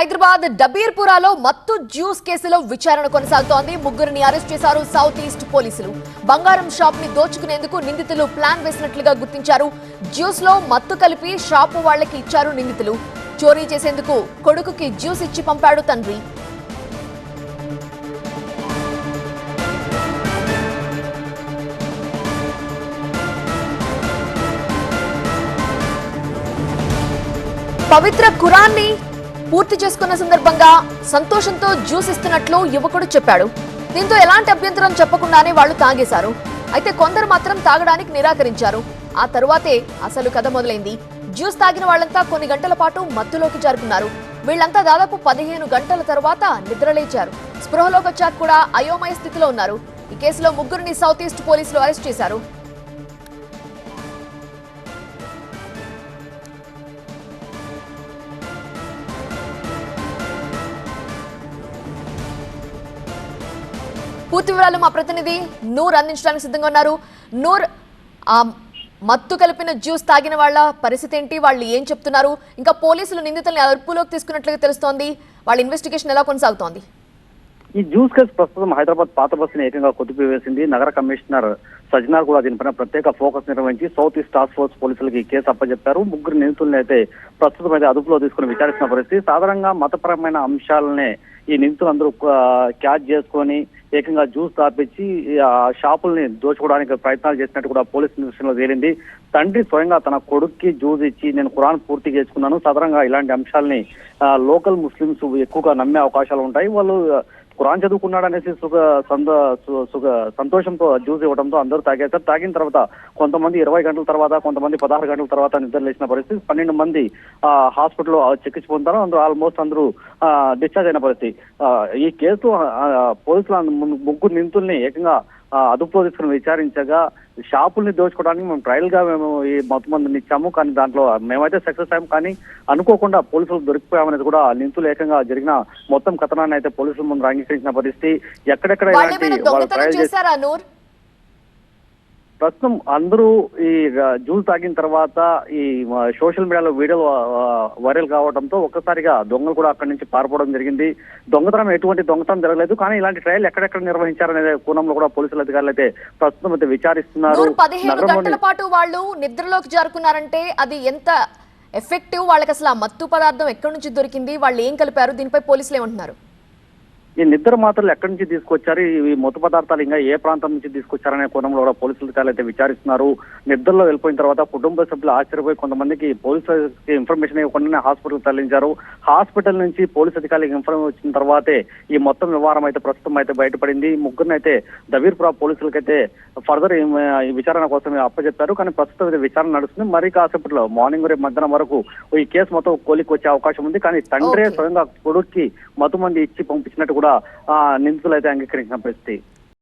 హైదరాబాద్ డబీర్పురాలో మత్తు జ్యూస్ కేసులో విచారణ కొనసాగుతోంది. ముగ్గురిని అరెస్ట్ చేశారు సౌత్ ఈస్ట్ పోలీసులు. బంగారం షాప్ని దోచుకునేందుకు నిందితులు ప్లాన్ వేసినట్లుగా గుర్తించారు. జ్యూస్లో మత్తు కలిపి షాపు వాళ్ళకి ఇచ్చారు నిందితులు. చోరీ చేసేందుకు కొడుకుకి జ్యూస్ ఇచ్చి పంపాడు తండ్రి. పవిత్ర కురాన్ని పూర్తి చేసుకున్న సందర్భంగా సంతోషంతో జ్యూస్ ఇస్తున్నట్లు యువకుడు చెప్పాడు. దీంతో ఎలాంటి అభ్యంతరం చెప్పకుండానే వాళ్ళు తాగేశారు. అయితే కొందరు మాత్రం తాగడానికి నిరాకరించారు. ఆ తరువాతే అసలు కథ మొదలైంది. జ్యూస్ తాగిన వాళ్ళంతా కొన్ని గంటల పాటు మత్తులోకి జారుకున్నారు. వీళ్ళంతా దాదాపు పదిహేను గంటల తర్వాత నిద్రలేచారు. స్పృహలోకి వచ్చాక కూడా అయోమయ స్థితిలో ఉన్నారు. ఈ కేసులో ముగ్గురిని సౌత్ ఈస్ట్ పోలీసులు అరెస్ట్ చేశారు. పూర్తి వివరాలు మా ప్రతినిధి నూర్ అందించడానికి సిద్ధంగా ఉన్నారు. నూర్ ఆ మత్తు కలిపిన జ్యూస్ తాగిన వాళ్ళ పరిస్థితి ఏంటి? వాళ్ళు ఏం చెప్తున్నారు? ఇంకా పోలీసులు నిందితుల్ని అదుపులోకి తీసుకున్నట్లుగా తెలుస్తోంది. వాళ్ళ ఇన్వెస్టిగేషన్ ఎలా కొనసాగుతోంది? ఈ జ్యూస్ కేసు ప్రస్తుతం హైదరాబాద్ పాత బస్సుని ఏకంగా కొట్టిపివేసింది నగర కమిషనర్ సజ్నార్ కూడా దీనిపైన ప్రత్యేక ఫోకస్ నిర్వహించి సౌత్ ఈస్ట్ టాస్క్ ఫోర్స్ పోలీసులకి ఈ కేసు అప్పచెప్పారు ముగ్గురు నిందితుల్ని అయితే ప్రస్తుతం అయితే అదుపులో తీసుకుని విచారిస్తున్న పరిస్థితి. సాధారణంగా మతపరమైన అంశాలనే ఈ నిందితులందరూ క్యాచ్ చేసుకొని ఏకంగా జ్యూస్ తాపించి ఆ షాపుల్ని దోచుకోవడానికి ప్రయత్నాలు చేసినట్టు కూడా పోలీస్ నిమిషంలో తేలింది. తండ్రి స్వయంగా తన కొడుక్కి జ్యూస్ ఇచ్చి నేను ఖురాన్ పూర్తి చేసుకున్నాను. సదరంగా ఇలాంటి అంశాలని ఆ, లోకల్ ముస్లిమ్స్ ఎక్కువగా నమ్మే అవకాశాలు ఉంటాయి. వాళ్ళు ఖురాన్ చదువుకున్నాడు అనేసి సుఖ సంద సు- సుఖ సంతోషంతో జ్యూస్ ఇవ్వడంతో అందరూ తాగేశారు. తాగిన తర్వాత కొంతమంది ఇరవై గంటల తర్వాత కొంతమంది పదహారు గంటల తర్వాత నిద్ర లేచిన పరిస్థితి. పన్నెండు మంది ఆ, హాస్పిటల్లో చికిత్స పొందారు అందరూ ఆల్మోస్ట్ అందరూ ఆ, డిశ్చార్జ్ అయిన పరిస్థితి. ఆ, ఈ కేసు పోలీసులు ముగ్గురు నిందితుల్ని ఏకంగా అదుపులో తీసుకుని విచారించగా షాపుల్ని దోచుకోవడానికి మేము ట్రయల్గా మేము ఈ మొత్తం మందిని ఇచ్చాము కానీ దాంట్లో మేమైతే సక్సెస్ అయ్యాము కానీ అనుకోకుండా పోలీసులు దొరికిపోయామనేది కూడా నిందితులు ఏకంగా జరిగిన మొత్తం కథనాన్ని అయితే పోలీసుల ముందు అంగీకరించిన పరిస్థితి. ఎక్కడెక్కడ వాళ్ళు ఇలాంటి ట్రయల్ చేశారా ప్రస్తుతం అందరూ ఈ జ్యూస్ తాగిన తర్వాత ఈ సోషల్ మీడియాలో వీడియోలు వైరల్ కావడంతో ఒక్కసారిగా దొంగలు కూడా అక్కడి నుంచి పారిపోవడం జరిగింది. దొంగతనం ఎటువంటి దొంగతనం జరగలేదు. కానీ ఇలాంటి ట్రయల్ ఎక్కడెక్కడ నిర్వహించారనే కోణంలో కూడా పోలీసుల అధికారులు అయితే ప్రస్తుతం అయితే విచారిస్తున్నారు. నూర్ పదిహేను గంటల పాటు వాళ్ళు నిద్రలోకి జారుకున్నారంటే అది ఎంత ఎఫెక్టివ్ వాళ్ళకి అసలు ఆ మత్తు పదార్థం ఎక్కడి నుంచి దొరికింది? వాళ్ళు ఏం కలిపారు? దీనిపై పోలీసులు ఏమంటున్నారు? ఈ నిద్ర మాత్రలు ఎక్కడి నుంచి తీసుకొచ్చారు? ఈ మత్తు పదార్థాలు ఇంకా ఏ ప్రాంతం నుంచి తీసుకొచ్చారనే కోణంలో కూడా పోలీసులు అధికారులు అయితే విచారిస్తున్నారు. నిద్రలో వెళ్ళిపోయిన తర్వాత కుటుంబ సభ్యులు ఆశ్చర్యపోయి కొంతమందికి పోలీసులకి ఇన్ఫర్మేషన్ ఇవ్వకుండానే హాస్పిటల్ తరలించారు. హాస్పిటల్ నుంచి పోలీస్ అధికారులకు ఇన్ఫర్మేషన్ వచ్చిన తర్వాతే ఈ మొత్తం వ్యవహారం అయితే ప్రస్తుతం అయితే బయటపడింది. ముగ్గురిని అయితే దవీర్పురా పోలీసులకైతే ఫర్దర్ ఈ విచారణ కోసం అప్పచెప్పారు. కానీ ప్రస్తుతం ఇది విచారణ నడుస్తుంది. మరి కాసేపట్లో మార్నింగ్ రేపు మధ్యాహ్నం వరకు ఈ కేసు మొత్తం కోలికి వచ్చే అవకాశం ఉంది. కానీ తండ్రే. స్వయంగా కొడుక్కి మత్తు మంది ఇచ్చి పంపించినట్టు కూడా నిందితులు అయితే అంగీకరించిన పరిస్థితి.